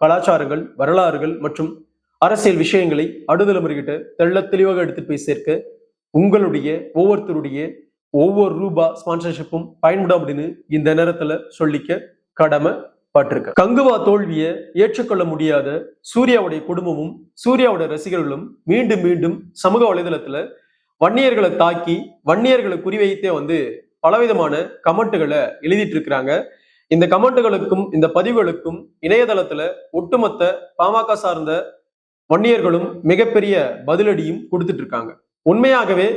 கலாச்சாரங்கள் வரலாறுகள் மற்றும் அரசியல் விஷயங்களை அடுதலைமுறைகிட்ட தெள்ள தெளிவாக எடுத்து போய் சேர்க்க உங்களுடைய ஒவ்வொருத்தருடைய ஒவ்வொரு ரூபா ஸ்பான்சர்ஷிப்பும் பயன்படும் அப்படின்னு இந்த நேரத்துல சொல்லிக்க கடமை பட்டிருக்க கங்குவா தோல்வியை ஏற்றுக்கொள்ள முடியாத சூர்யாவுடைய குடும்பமும் சூர்யாவுடைய ரசிகர்களும் மீண்டும் மீண்டும் சமூக வலைதளத்துல வன்னியர்களை தாக்கி வன்னியர்களை குறிவைத்தே வந்து பலவிதமான கமெண்ட்டுகளை எழுதிட்டு இருக்கிறாங்க. இந்த கமெண்ட்டுகளுக்கும் இந்த பதிவுகளுக்கும் இணையதளத்துல ஒட்டுமொத்த பாமக சார்ந்த வன்னியர்களும் மிகப்பெரிய பதிலடியும் கொடுத்துட்டு இருக்காங்க உண்மையாகவே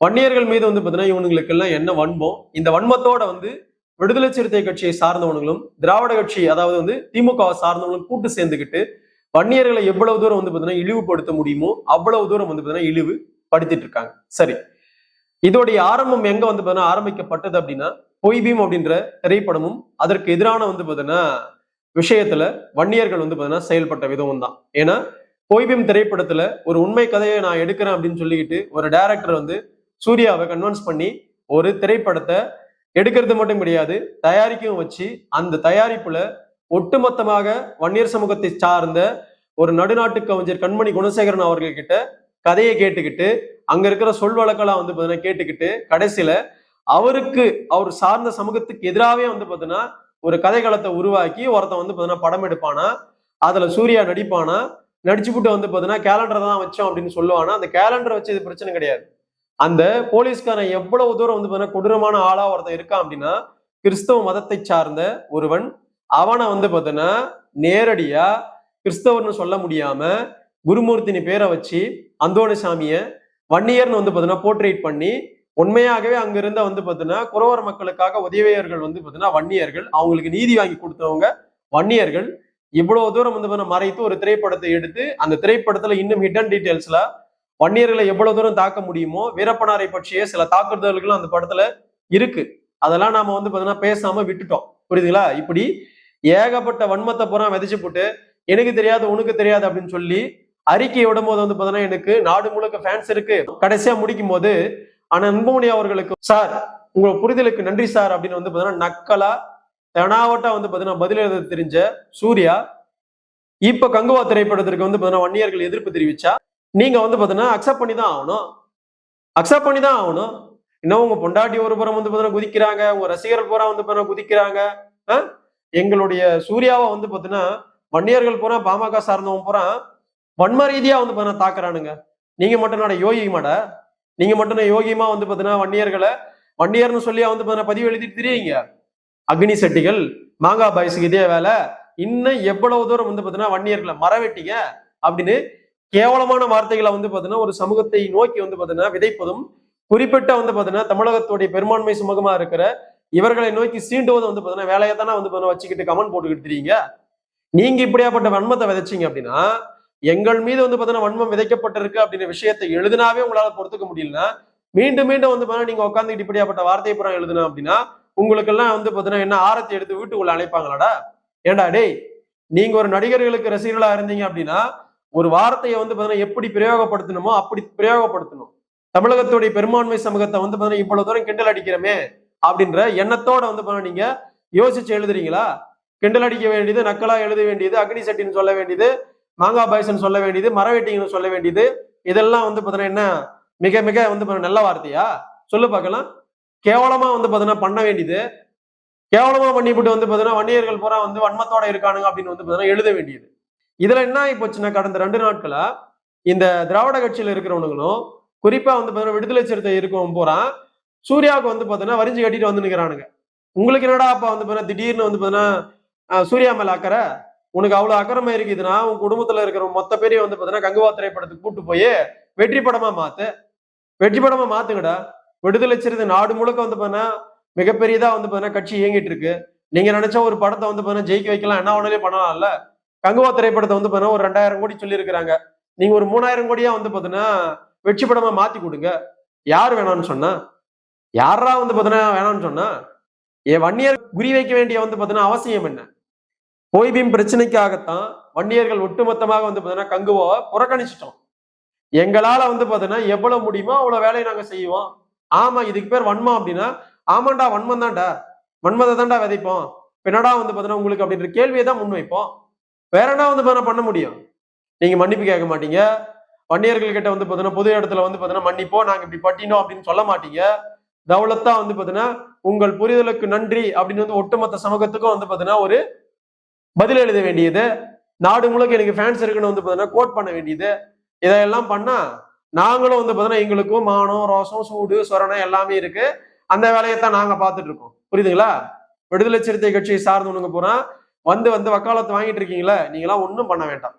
வன்னியர்கள் மீது வந்து பார்த்தீங்கன்னா இவனுங்களுக்கு எல்லாம் என்ன வன்மம் இந்த வன்மத்தோட வந்து விடுதலை சிறுத்தை கட்சியை சார்ந்தவனுங்களும் திராவிட கட்சி அதாவது வந்து திமுகவை சார்ந்தவங்களும் கூட்டு சேர்ந்துக்கிட்டு வன்னியர்களை எவ்வளவு தூரம் வந்து பார்த்தீங்கன்னா இழிவுபடுத்த முடியுமோ அவ்வளவு தூரம் வந்து பார்த்தீங்கன்னா இழிவு படுத்திட்டு இருக்காங்க சரி. இதோடைய ஆரம்பம் எங்க வந்து பார்த்தீங்கன்னா ஆரம்பிக்கப்பட்டது அப்படின்னா பொய்பீம் அப்படின்ற திரைப்படமும் அதற்கு எதிரான வந்து பார்த்தீங்கன்னா விஷயத்துல வன்னியர்கள் வந்து பார்த்தீங்கன்னா செயல்பட்ட விதமும் தான். ஏன்னா பொய்பீம் திரைப்படத்துல ஒரு உண்மை கதையை நான் எடுக்கிறேன் அப்படின்னு சொல்லிக்கிட்டு ஒரு டைரக்டர் வந்து சூர்யாவை கன்வின்ஸ் பண்ணி ஒரு திரைப்படத்தை எடுக்கிறது மட்டும் கிடையாது தயாரிக்கவும் வச்சு அந்த தயாரிப்புல ஒட்டுமொத்தமாக வன்னியர் சமூகத்தை சார்ந்த ஒரு நடுநாட்டு கவிஞர் கண்மணி குணசேகரன் அவர்கள் கிட்ட கதையை கேட்டுக்கிட்டு அங்க இருக்கிற சொல் வழக்கெல்லாம் வந்து பார்த்தீங்கன்னா கேட்டுக்கிட்டு கடைசியில அவருக்கு அவர் சார்ந்த சமூகத்துக்கு எதிராகவே வந்து பார்த்தீங்கன்னா ஒரு கதைக்களத்தை உருவாக்கி ஒருத்தன் வந்து பார்த்தீங்கன்னா படம் எடுப்பானா அதுல சூர்யா நடிப்பானா விட்டு வந்து பார்த்தீங்கன்னா கேலண்டரை தான் வச்சோம் அப்படின்னு சொல்லுவானா அந்த கேலண்டர் வச்சு இது பிரச்சனை கிடையாது. அந்த போலீஸ்காரன் எவ்வளவு தூரம் வந்து பார்த்தீங்கன்னா கொடூரமான ஆளா ஒருத்தன் இருக்கான் அப்படின்னா கிறிஸ்தவ மதத்தை சார்ந்த ஒருவன் அவனை வந்து பார்த்தீங்கன்னா நேரடியா கிறிஸ்தவர்னு சொல்ல முடியாம குருமூர்த்தினி பேரை வச்சு அந்தோணி சாமியை வன்னியர்னு வந்து பார்த்தீங்கன்னா போர்ட்ரேட் பண்ணி உண்மையாகவே அங்க இருந்த வந்து பார்த்தீங்கன்னா குறவர் மக்களுக்காக உதவியர்கள் வந்து பார்த்தீங்கன்னா வன்னியர்கள் அவங்களுக்கு நீதி வாங்கி கொடுத்தவங்க வன்னியர்கள். இவ்வளவு தூரம் வந்து பார்த்தீங்கன்னா மறைத்து ஒரு திரைப்படத்தை எடுத்து அந்த திரைப்படத்துல இன்னும் ஹிடன் டீட்டெயில்ஸ்ல வன்னியர்களை எவ்வளவு தூரம் தாக்க முடியுமோ வீரப்பனாரை பற்றிய சில தாக்குதல்களும் அந்த படத்துல இருக்கு. அதெல்லாம் நாம வந்து பாத்தீங்கன்னா பேசாம விட்டுட்டோம். புரியுதுங்களா? இப்படி ஏகப்பட்ட வன்மத்தை பூரா விதைச்சு போட்டு எனக்கு தெரியாது உனக்கு தெரியாது அப்படின்னு சொல்லி அறிக்கை விடும் போது வந்து பாத்தீங்கன்னா எனக்கு நாடு முழுக்க ஃபேன்ஸ் இருக்கு. கடைசியா முடிக்கும் போது ஆனா அன்புமணி அவர்களுக்கு சார் உங்க புரிதலுக்கு நன்றி சார் அப்படின்னு வந்து பார்த்தீங்கன்னா நக்கலா தெனாவட்டா வந்து பார்த்தீங்கன்னா பதில் எழுத தெரிஞ்ச சூர்யா இப்ப கங்குவா திரைப்படத்திற்கு வந்து பார்த்தீங்கன்னா வன்னியர்கள் எதிர்ப்பு தெரிவிச்சா நீங்க வந்து பார்த்தீங்கன்னா அக்செப்ட் பண்ணி தான் ஆகணும். அக்செப்ட் பண்ணி தான் ஆகணும். இன்னும் உங்க பொண்டாட்டி ஒரு புறம் வந்து பாத்தீங்கன்னா குதிக்கிறாங்க. உங்க ரசிகர்கள் பூரா வந்து பாத்தீங்கன்னா குதிக்கிறாங்க. ஆ? எங்களுடைய சூர்யாவை வந்து பார்த்தீங்கன்னா வன்னியர்கள் பூரா பாமக சார்ந்தவன் பூரா வன்ம ரீதியா வந்து பாத்தீங்கன்னா தாக்குறானுங்க. நீங்க மட்டும் நாட யோகி மாட நீங்க மட்டும் யோகியமா வந்து பாத்தீங்கன்னா வன்னியர்களை வன்னியர்னு சொல்லி வந்து பாத்தீங்கன்னா பதிவு எழுதிட்டு தெரியுங்க அக்னி செட்டிகள் மாங்காய் பாய்ஸுக்கு இதே வேலை. இன்னும் எவ்வளவு தூரம் வந்து பாத்தீங்கன்னா வன்னியர்களை மரவெட்டிங்க அப்படின்னு கேவலமான வார்த்தைகளை வந்து பாத்தீங்கன்னா ஒரு சமூகத்தை நோக்கி வந்து பாத்தீங்கன்னா விதைப்பதும் குறிப்பிட்ட வந்து பாத்தீங்கன்னா தமிழகத்துடைய பெரும்பான்மை சுமூகமா இருக்கிற இவர்களை நோக்கி சீண்டுவது வந்து பாத்தீங்கன்னா வேலையை தானே வந்து பாத்தீங்கன்னா வச்சுக்கிட்டு கமெண்ட் போட்டுக்கிட்டு தெரியுங்க. நீங்க இப்படியாப்பட்ட வன்மத்தை விதைச்சீங்க அப்படின்னா எங்கள் மீது வந்து பார்த்தீங்கன்னா வன்மம் விதைக்கப்பட்டிருக்கு அப்படின்ற விஷயத்தை எழுதினாவே உங்களால் பொறுத்துக்க முடியலன்னா மீண்டும் மீண்டும் வந்து பார்த்தீங்கன்னா நீங்க உட்காந்துக்கிட்டு இப்படியாப்பட்ட வார்த்தை புறம் எழுதுனா அப்படின்னா உங்களுக்கு எல்லாம் வந்து பார்த்தீங்கன்னா என்ன ஆரத்தை எடுத்து வீட்டுக்குள்ள அழைப்பாங்களாடா? ஏண்டா டேய் நீங்க ஒரு நடிகர்களுக்கு ரசிகர்களா இருந்தீங்க அப்படின்னா ஒரு வார்த்தையை வந்து பார்த்தீங்கன்னா எப்படி பிரயோகப்படுத்தணுமோ அப்படி பிரயோகப்படுத்தணும். தமிழகத்துடைய பெரும்பான்மை சமூகத்தை வந்து பார்த்தீங்கன்னா இவ்வளவு தூரம் கிண்டல் அடிக்கிறோமே அப்படின்ற எண்ணத்தோட வந்து பார்த்தீங்கன்னா நீங்க யோசிச்சு எழுதுறீங்களா? கிண்டல் அடிக்க வேண்டியது நக்கலா எழுத வேண்டியது அக்னி சட்டின்னு சொல்ல வேண்டியது மாங்கா பாய்ஸ்ன்னு சொல்ல வேண்டியது மரவெட்டிங்கன்னு சொல்ல வேண்டியது. இதெல்லாம் வந்து பார்த்தீங்கன்னா என்ன மிக மிக வந்து நல்ல வார்த்தையா? சொல்லு பார்க்கலாம். கேவலமா வந்து பார்த்தீங்கன்னா பண்ண வேண்டியது. கேவலமா பண்ணிவிட்டு வந்து பார்த்தீங்கன்னா வன்னியர்கள் பூரா வந்து வன்மத்தோட இருக்கானுங்க அப்படின்னு வந்து பார்த்தீங்கன்னா எழுத வேண்டியது. இதுல என்ன ஆகி போச்சுன்னா கடந்த ரெண்டு நாட்களா இந்த திராவிட கட்சியில இருக்கிறவனுங்களும் குறிப்பா வந்து பார்த்தீங்கன்னா விடுதலை சிறுத்தை இருக்கவன் பூரா சூர்யாவுக்கு வந்து பார்த்தீங்கன்னா வரிஞ்சு கட்டிட்டு வந்து நிற்கிறானுங்க உங்களுக்கு என்னடா அப்பா வந்து பார்த்தீங்கன்னா திடீர்னு வந்து பார்த்தீங்கன்னா சூர்யா மேல அக்கறை உனக்கு அவ்வளவு அக்கறமை இருக்குதுன்னா உன் குடும்பத்துல இருக்கிற மொத்த பேரையும் வந்து பாத்தீங்கன்னா கங்குவா திரைப்படத்துக்கு கூட்டு போய் வெற்றி படமா மாத்து. வெற்றி படமா மாத்துங்கடா. விடுதலை சிறுது நாடு முழுக்க வந்து பார்த்தீங்கன்னா மிகப்பெரியதா வந்து பாத்தீங்கன்னா கட்சி இயங்கிட்டு இருக்கு. நீங்க நினைச்ச ஒரு படத்தை வந்து பார்த்தீங்கன்னா ஜெயிக்க வைக்கலாம் என்ன வேணாலே பண்ணலாம்ல. கங்குவா திரைப்படத்தை வந்து பாத்தீங்கன்னா ஒரு ரெண்டாயிரம் கோடி சொல்லியிருக்கிறாங்க. நீங்க ஒரு மூணாயிரம் கோடியா வந்து பாத்தீங்கன்னா வெற்றி படமா மாத்தி கொடுங்க. யார் வேணாம்னு சொன்னா? யாரா வந்து பாத்தீங்கன்னா வேணாம்னு சொன்னா? என் வன்னியர் குறி வைக்க வேண்டிய வந்து பாத்தீங்கன்னா அவசியம் என்ன? போய்பீம் பிரச்சனைக்காகத்தான் வன்னியர்கள் ஒட்டுமொத்தமாக வந்து பார்த்தீங்கன்னா கங்குவாவை புறக்கணிச்சிட்டோம். எங்களால வந்து பார்த்தீங்கன்னா எவ்வளவு முடியுமோ அவ்வளவு வேலையை நாங்க செய்வோம். ஆமா இதுக்கு பேர் வன்மம் அப்படின்னா ஆமாண்டா வன்மம் தான்டா. வன்மத்தை தான்டா விதைப்போம். பின்னடா வந்து பார்த்தீங்கன்னா உங்களுக்கு அப்படின்ற கேள்வியை தான் முன்வைப்போம் வேற என்ன வந்து பாத்தீங்கன்னா பண்ண முடியும்? நீங்க மன்னிப்பு கேட்க மாட்டீங்க. வன்னியர்கள் கிட்ட வந்து பார்த்தீங்கன்னா பொது இடத்துல வந்து பார்த்தீங்கன்னா மன்னிப்போம் நாங்க இப்படி பட்டினோம் அப்படின்னு சொல்ல மாட்டீங்க. தௌலத்தா வந்து பார்த்தீங்கன்னா உங்கள் புரிதலுக்கு நன்றி அப்படின்னு வந்து ஒட்டுமொத்த சமூகத்துக்கும் வந்து பார்த்தீங்கன்னா ஒரு பதில் எழுத வேண்டியது. நாடு முழுக்க எனக்கு ஃபேன்ஸ் இருக்குன்னு வந்து பார்த்தீங்கன்னா கோட் பண்ண வேண்டியது. இதையெல்லாம் பண்ணா நாங்களும் வந்து பார்த்தீங்கன்னா எங்களுக்கும் மானம் ரோசம் சூடு சொரணம் எல்லாமே இருக்கு. அந்த வேலையைத்தான் நாங்க பார்த்துட்டு இருக்கோம் புரியுதுங்களா? விடுதலை சிறுத்தை கட்சியை சார்ந்தவனுங்க பூரா வந்து வந்து வக்காலத்து வாங்கிட்டு இருக்கீங்களா நீங்களாம் ஒன்றும் பண்ண வேண்டாம்.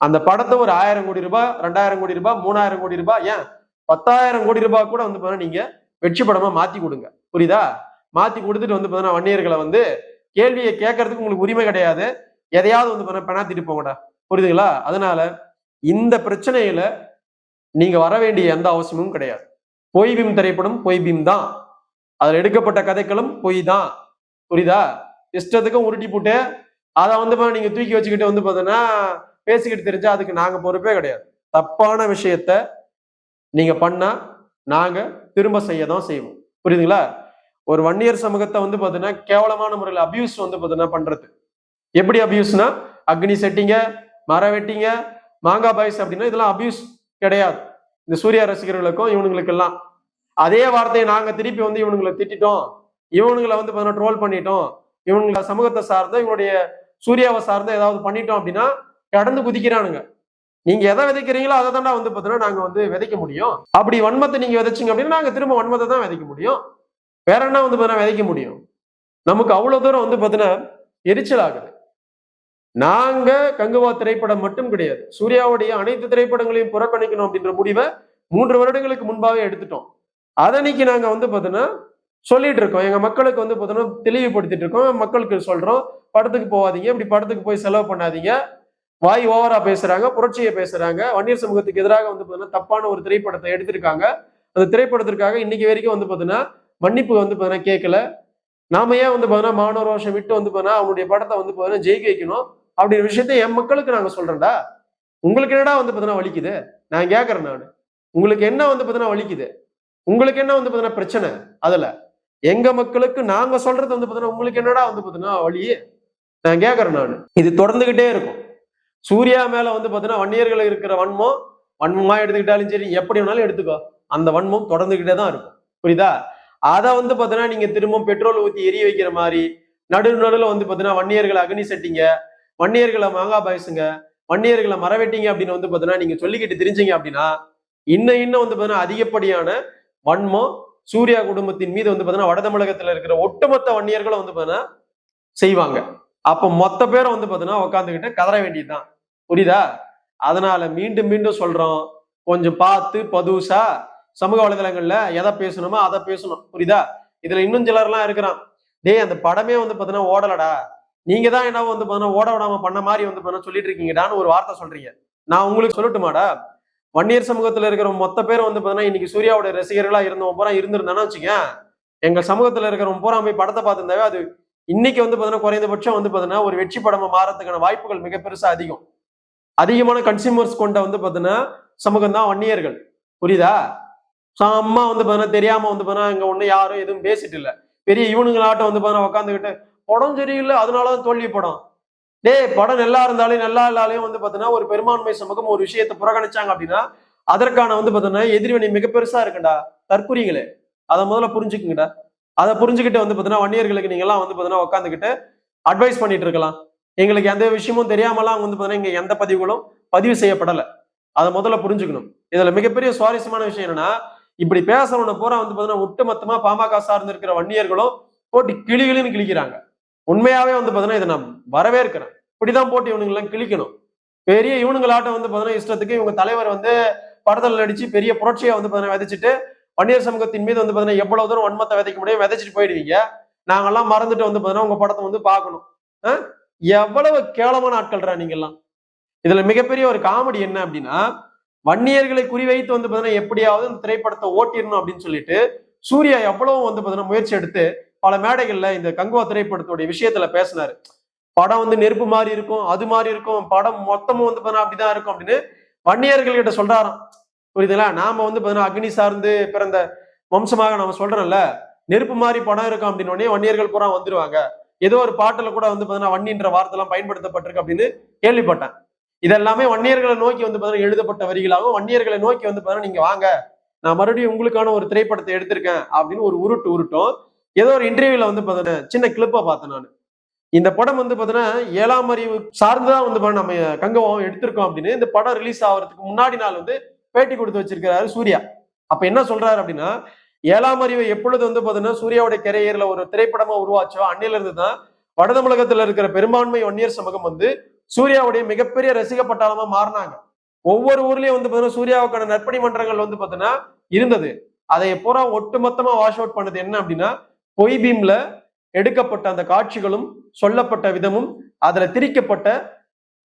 அந்த படத்தை ஒரு ஆயிரம் கோடி ரூபாய் ரெண்டாயிரம் கோடி ரூபாய் மூணாயிரம் கோடி ரூபாய் ஏன்? பத்தாயிரம் கோடி ரூபாய் கூட வந்து பார்த்தீங்கன்னா நீங்க வெற்றி படமா மாத்தி கொடுங்க. புரியுதா? மாத்தி கொடுத்துட்டு வந்து பார்த்தீங்கன்னா வன்னியர்களை வந்து கேள்வியை கேட்கறதுக்கு உங்களுக்கு உரிமை கிடையாது. எதையாவது வந்து பெணாத்திட்டு போங்கடா. புரியுதுங்களா? அதனால இந்த பிரச்சனையில நீங்க வர வேண்டிய எந்த அவசியமும் கிடையாது. பொய் பீம் திரைப்படம் பொய் பீம் தான். அதில் எடுக்கப்பட்ட கதைகளும் பொய் தான். புரியுதா? இஷ்டத்துக்கும் உருட்டி போட்டு அதை வந்து நீங்க தூக்கி வச்சுக்கிட்டு வந்து பார்த்தீங்கன்னா பேசிக்கிட்டு தெரிஞ்சா அதுக்கு நாங்க பொறுப்பே கிடையாது. தப்பான விஷயத்த நீங்க பண்ணா நாங்க திரும்ப செய்ய தான் செய்வோம். புரியுதுங்களா? ஒரு வன்னியர் சமூகத்தை வந்து பாத்தீங்கன்னா கேவலமான முறையில் அபியூஸ் வந்து பாத்தீங்கன்னா பண்றது. எப்படி அபியூஸ்னா அக்னி செட்டிங்க மர வெட்டிங்க மாங்கா பாய்ஸ் அப்படின்னா இதெல்லாம் அபியூஸ் கிடையாது. இந்த சூர்யா ரசிகர்களுக்கும் இவனுங்களுக்கெல்லாம். அதே வார்த்தையை நாங்க திருப்பி வந்து இவனுங்களை திட்டிட்டோம். இவனுங்களை வந்து பாத்தீங்கன்னா ட்ரோல் பண்ணிட்டோம். இவனுங்களை சமூகத்தை சார்ந்த இவனுடைய சூர்யாவை சார்ந்த ஏதாவது பண்ணிட்டோம் அப்படின்னா கடந்து குதிக்கிறானுங்க. நீங்க எதை விதைக்கிறீங்களோ அதை தாண்டா வந்து பார்த்தீங்கன்னா நாங்க வந்து விதைக்க முடியும். அப்படி வன்மத்தை நீங்க விதைச்சீங்க அப்படின்னா நாங்க திரும்ப வன்மத்தை தான் விதைக்க முடியும். வேற என்ன வந்து பார்த்தீங்கன்னா விதைக்க முடியும்? நமக்கு அவ்வளவு தூரம் வந்து பாத்தீங்கன்னா எரிச்சல் ஆகுது. நாங்க கங்குவா திரைப்படம் மட்டும் கிடையாது. சூர்யாவுடைய அனைத்து திரைப்படங்களையும் புறக்கணிக்கணும் அப்படின்ற முடிவை மூன்று வருடங்களுக்கு முன்பாவே எடுத்துட்டோம். அதனைக்கு நாங்க வந்து பாத்தீங்கன்னா சொல்லிட்டு இருக்கோம். எங்க மக்களுக்கு வந்து பாத்தீங்கன்னா தெளிவுபடுத்திட்டு இருக்கோம். மக்களுக்கு சொல்றோம். படத்துக்கு போகாதீங்க. இப்படி படத்துக்கு போய் செலவு பண்ணாதீங்க. வாய் ஓவரா பேசுறாங்க. புரட்சியை பேசுறாங்க. வன்னியர் சமூகத்துக்கு எதிராக வந்து பார்த்தீங்கன்னா தப்பான ஒரு திரைப்படத்தை எடுத்திருக்காங்க. அந்த திரைப்படத்திற்காக இன்னைக்கு வரைக்கும் வந்து பார்த்தீங்கன்னா மன்னிப்பு வந்து பாத்தீங்கன்னா கேட்கல நாம ஏன் வந்து பாத்தீங்கன்னா மாணவ ரோஷம் விட்டு வந்து பாத்தீங்கன்னா அவனுடைய படத்தை வந்து பாத்தீங்கன்னா ஜெயிக்க வைக்கணும் அப்படிங்கிற விஷயத்த என் மக்களுக்கு நாங்க சொல்றேன்டா உங்களுக்கு என்னடா வந்து பாத்தீங்கன்னா வலிக்குது நான் கேட்கறேன் நான் உங்களுக்கு என்ன வந்து பாத்தீங்கன்னா வலிக்குது உங்களுக்கு என்ன வந்து பாத்தீங்கன்னா பிரச்சனை அதுல எங்க மக்களுக்கு நாங்க சொல்றது வந்து பாத்தீங்கன்னா உங்களுக்கு என்னடா வந்து பாத்தீங்கன்னா வழி நான் கேட்கறேன் நான் இது தொடர்ந்துகிட்டே இருக்கும் சூர்யா மேல வந்து பாத்தீங்கன்னா வன்னியர்கள் இருக்கிற வன்மம் வன்மமா எடுத்துக்கிட்டாலும் சரி எப்படி வேணாலும் எடுத்துக்கோ அந்த வன்மம் தொடர்ந்துகிட்டே தான் இருக்கும் புரியுதா அதை வந்து பாத்தீங்கன்னா நீங்கள் திரும்ப பெட்ரோல் ஊற்றி எரிய வைக்கிற மாதிரி நடு நடுவில் வந்து பாத்தீங்கன்னா வன்னியர்களை அக்னி செட்டிங்க. வன்னியர்களை மாங்காய் பாயசுங்க. வன்னியர்களை மரவெட்டிங்க அப்படின்னு வந்து பாத்தீங்கன்னா நீங்கள் சொல்லிக்கிட்டு தெரிஞ்சீங்க அப்படின்னா இன்னும் இன்னும் வந்து பாத்தீங்கன்னா அதிகப்படியான வன்மம் சூர்யா குடும்பத்தின் மீது வந்து பாத்தீங்கன்னா வட தமிழகத்தில் இருக்கிற ஒட்டுமொத்த வன்னியர்களும் வந்து பார்த்தீங்கன்னா செய்வாங்க. அப்போ மொத்த பேரும் வந்து பாத்தீங்கன்னா உட்காந்துக்கிட்டு கதற வேண்டியதுதான். புரியுதா? அதனால மீண்டும் மீண்டும் சொல்றோம். கொஞ்சம் பார்த்து பதுசா சமூக வலைதளங்கள்ல எதை பேசணுமோ அதை பேசணும். புரியுதா? இதுல இன்னும் சிலர்லாம் இருக்கிறான். டேய் அந்த படமே வந்து பாத்தீங்கன்னா ஓடலடா. நீங்க தான் என்ன வந்து பாத்தீங்கன்னா ஓட விடாம பண்ண மாதிரி வந்து பாத்தீங்கன்னா சொல்லிட்டு இருக்கீங்கடான்னு ஒரு வார்த்தை சொல்றீங்க. நான் உங்களுக்கு சொல்லட்டுமாடா? வன்னியர் சமூகத்துல இருக்கிற மொத்த பேரும் வந்து பாத்தீங்கன்னா இன்னைக்கு சூர்யாவோட ரசிகர்களா இருந்தவன் பூரா இருந்திருந்தானா வச்சுக்க எங்க சமூகத்துல இருக்கிறவன் பூரா போய் படத்தை பார்த்திருந்தாவே அது இன்னைக்கு வந்து பாத்தீங்கன்னா குறைந்தபட்சம் வந்து பாத்தீங்கன்னா ஒரு வெற்றி படமா மாறதுக்கான வாய்ப்புகள் மிக பெருசா அதிகம். அதிகமான கன்சியூமர்ஸ் கொண்ட வந்து பாத்தீங்கன்னா சமூகம் தான் வன்னியர்கள். புரியுதா? அம்மா வந்து பாத்தீங்கன்னா தெரியாம வந்து பாத்தீங்கன்னா இங்க ஒண்ணு யாரும் எதுவும் பேசிட்டு இல்ல. பெரிய இவனுங்களாட்டம் வந்து பார்த்தீங்கன்னா உட்காந்துக்கிட்டு படம் சரியில்லை அதனாலதான் தோல்வி படம். டேய் படம் நல்லா இருந்தாலும் நல்லா இல்லாலையும் வந்து பாத்தீங்கன்னா ஒரு பெரும்பான்மை சமூகம் ஒரு விஷயத்தை புறக்கணிச்சாங்க அப்படின்னா அதற்கான வந்து பாத்தீங்கன்னா எதிர்வினை மிக பெருசா இருக்குண்டா தற்குறிகளே. அதை முதல்ல புரிஞ்சுக்குங்கடா. அதை புரிஞ்சுக்கிட்டு வந்து பாத்தீங்கன்னா வன்னியர்களுக்கு நீங்க எல்லாம் வந்து பாத்தீங்கன்னா உட்காந்துக்கிட்டு அட்வைஸ் பண்ணிட்டு இருக்கலாம். எங்களுக்கு எந்த விஷயமும் தெரியாமலாம் வந்து பாத்தீங்கன்னா இங்க எந்த பதிவுகளும் பதிவு செய்யப்படலை. அதை முதல்ல புரிஞ்சுக்கணும். இதுல மிகப்பெரிய சுவாரஸ்யமான விஷயம் என்னன்னா இப்படி பேசுறவன பூரா வந்து பாத்தீங்கன்னா ஒட்டுமொத்தமா பாமக சார்ந்து இருக்கிற வன்னியர்களும் போட்டி கிளிகளின்னு கிழிக்கிறாங்க உண்மையாவே வந்து பாத்தீங்கன்னா இதை நான் வரவேற்கிறேன். இப்படிதான் போட்டு இவனுங்க எல்லாம் கிழிக்கணும். பெரிய இவனுங்களாட்டம் வந்து பாத்தீங்கன்னா இஷ்டத்துக்கு இவங்க தலைவர் வந்து படத்தில் நடிச்சு பெரிய புரட்சியை வந்து பாத்தீங்கன்னா விதைச்சிட்டு வன்னியர் சமூகத்தின் மீது வந்து பாத்தீங்கன்னா எவ்வளவு தூரம் வன்மத்தை விதைக்க முடியும் விதைச்சிட்டு போயிடுவீங்க. நாங்கெல்லாம் மறந்துட்டு வந்து பாத்தீங்கன்னா உங்க படத்தை வந்து பார்க்கணும். எவ்வளவு கேவலமான ஆட்கள்ரா நீங்கெல்லாம். இதுல மிகப்பெரிய ஒரு காமெடி என்ன அப்படின்னா வன்னியர்களை குறிவைத்து வந்து பார்த்தீங்கன்னா எப்படியாவது இந்த திரைப்படத்தை ஓட்டிடணும் அப்படின்னு சொல்லிட்டு சூர்யா எவ்வளவு வந்து பார்த்தீங்கன்னா முயற்சி எடுத்து பல மேடைகள்ல இந்த கங்குவா திரைப்படத்துடைய விஷயத்துல பேசினாரு. படம் வந்து நெருப்பு மாதிரி இருக்கும் அது மாதிரி இருக்கும் படம் மொத்தமும் வந்து பார்த்தீங்கன்னா அப்படிதான் இருக்கும் அப்படின்னு வன்னியர்கள்கிட்ட சொல்றாராம். புரியுதுங்களா? நாம வந்து பார்த்தீங்கன்னா அக்னி சார்ந்து பிறந்த வம்சமாக நம்ம சொல்றோம்ல நெருப்பு மாதிரி படம் இருக்கும் அப்படின்னு வன்னியர்கள் பூரா வந்துருவாங்க. ஏதோ ஒரு பாட்டுல கூட வந்து பார்த்தீங்கன்னா வன்னின்ற வார்த்தை எல்லாம் பயன்படுத்தப்பட்டிருக்கு அப்படின்னு கேள்விப்பட்டேன். இதெல்லாமே வன்னியர்களை நோக்கி வந்து பார்த்தீங்கன்னா எழுதப்பட்ட வரிகளாகவும் வன்னியர்களை நோக்கி வந்து பார்த்தீங்கன்னா நீங்க வாங்க. நான் மறுபடியும் உங்களுக்கான ஒரு திரைப்படத்தை எடுத்திருக்கேன் அப்படின்னு ஒரு உருட்டு உருட்டும். ஏதோ ஒரு இன்டர்வியூல வந்து பார்த்தீங்கன்னா சின்ன கிளிப்பா பார்த்தேன் நான். இந்த படம் வந்து பார்த்தீங்கன்னா ஏழாம் அறிவு சார்ந்துதான் வந்து நம்ம கங்கவம் எடுத்திருக்கோம் அப்படின்னு இந்த படம் ரிலீஸ் ஆகிறதுக்கு முன்னாடி நாள் வந்து பேட்டி கொடுத்து வச்சிருக்கிறாரு சூர்யா. அப்ப என்ன சொல்றாரு அப்படின்னா ஏழாம் அறிவை எப்பொழுது வந்து பார்த்தீங்கன்னா சூர்யாவுடைய கரையர்ல ஒரு திரைப்படமா உருவாச்சோ அன்னையில இருந்து தான் வட தமிழகத்துல இருக்கிற பெரும்பான்மை வன்னியர் சமூகம் வந்து சூர்யாவுடைய மிகப்பெரிய ரசிக பட்டாளமா மாறினாங்க. ஒவ்வொரு ஊர்லயும் வந்து பாத்தீங்கன்னா சூர்யாவுக்கான நற்பணி மன்றங்கள் வந்து பாத்தீங்கன்னா இருந்தது. அதை பூரா ஒட்டுமொத்தமா வாஷ் அவுட் பண்ணது என்ன அப்படின்னா பொய் பீம்ல எடுக்கப்பட்ட அந்த காட்சிகளும் சொல்லப்பட்ட விதமும் அதுல திரிக்கப்பட்ட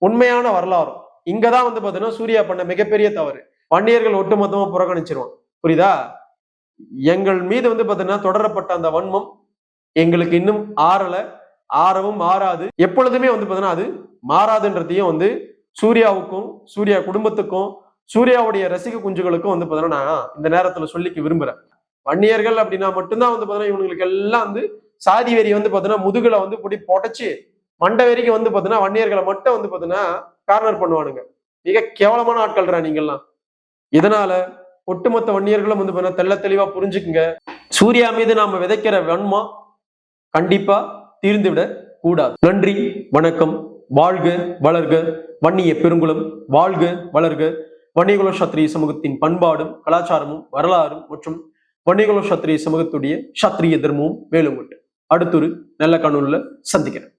உண்மையான வரலாறும். இங்கதான் வந்து பாத்தீங்கன்னா சூர்யா பண்ண மிகப்பெரிய தவறு. வன்னியர்கள் ஒட்டுமொத்தமா புறக்கணிச்சிருவான் புரியுதா? எங்கள் மீது வந்து பாத்தீங்கன்னா தொடரப்பட்ட அந்த வன்மம் எங்களுக்கு இன்னும் ஆறல ஆறவும் ஆறாது. எப்பொழுதுமே வந்து பாத்தீங்கன்னா அது மாறாதுன்றதையும் வந்து சூர்யாவுக்கும் சூர்யா குடும்பத்துக்கும் சூர்யாவுடைய ரசிக குஞ்சுகளுக்கும் வந்து பார்த்தோன்னா நான் இந்த நேரத்துல சொல்லிக்க விரும்புறேன். வன்னியர்கள் அப்படின்னா மட்டும்தான் வந்து பாத்தீங்கன்னா இவங்களுக்கு எல்லாம் வந்து சாதி வெறி வந்து பாத்தீங்கன்னா முதுகுல வந்து இப்படி பொடைச்சு மண்டை வரைக்கும் வந்து பாத்தீங்கன்னா வன்னியர்களை மட்டும் வந்து பாத்தீங்கன்னா கார்னர் பண்ணுவானுங்க. மிக கேவலமான ஆட்கள்ரா நீங்கள்லாம். இதனால ஒட்டுமொத்த வன்னியர்களும் வந்து பார்த்தீங்கன்னா தெள்ள தெளிவா புரிஞ்சுக்குங்க. சூர்யா மீது நாம விதைக்கிற வன்மம் கண்டிப்பா தீர்ந்துவிட கூடாது. நன்றி வணக்கம். வாழ்க வளர்க வன்னிய பெருங்குளம் வாழ்க வளர்க. வன்னியகுல சத்திரிய சமூகத்தின் பண்பாடும் கலாச்சாரமும் வரலாறும் மற்றும் வன்னியகுல சத்திரிய சமூகத்துடைய சத்திரிய தர்மமும் மேலும் உண்டு. அடுத்தொரு நல்ல கண்ணூரில் சந்திக்கிறேன்.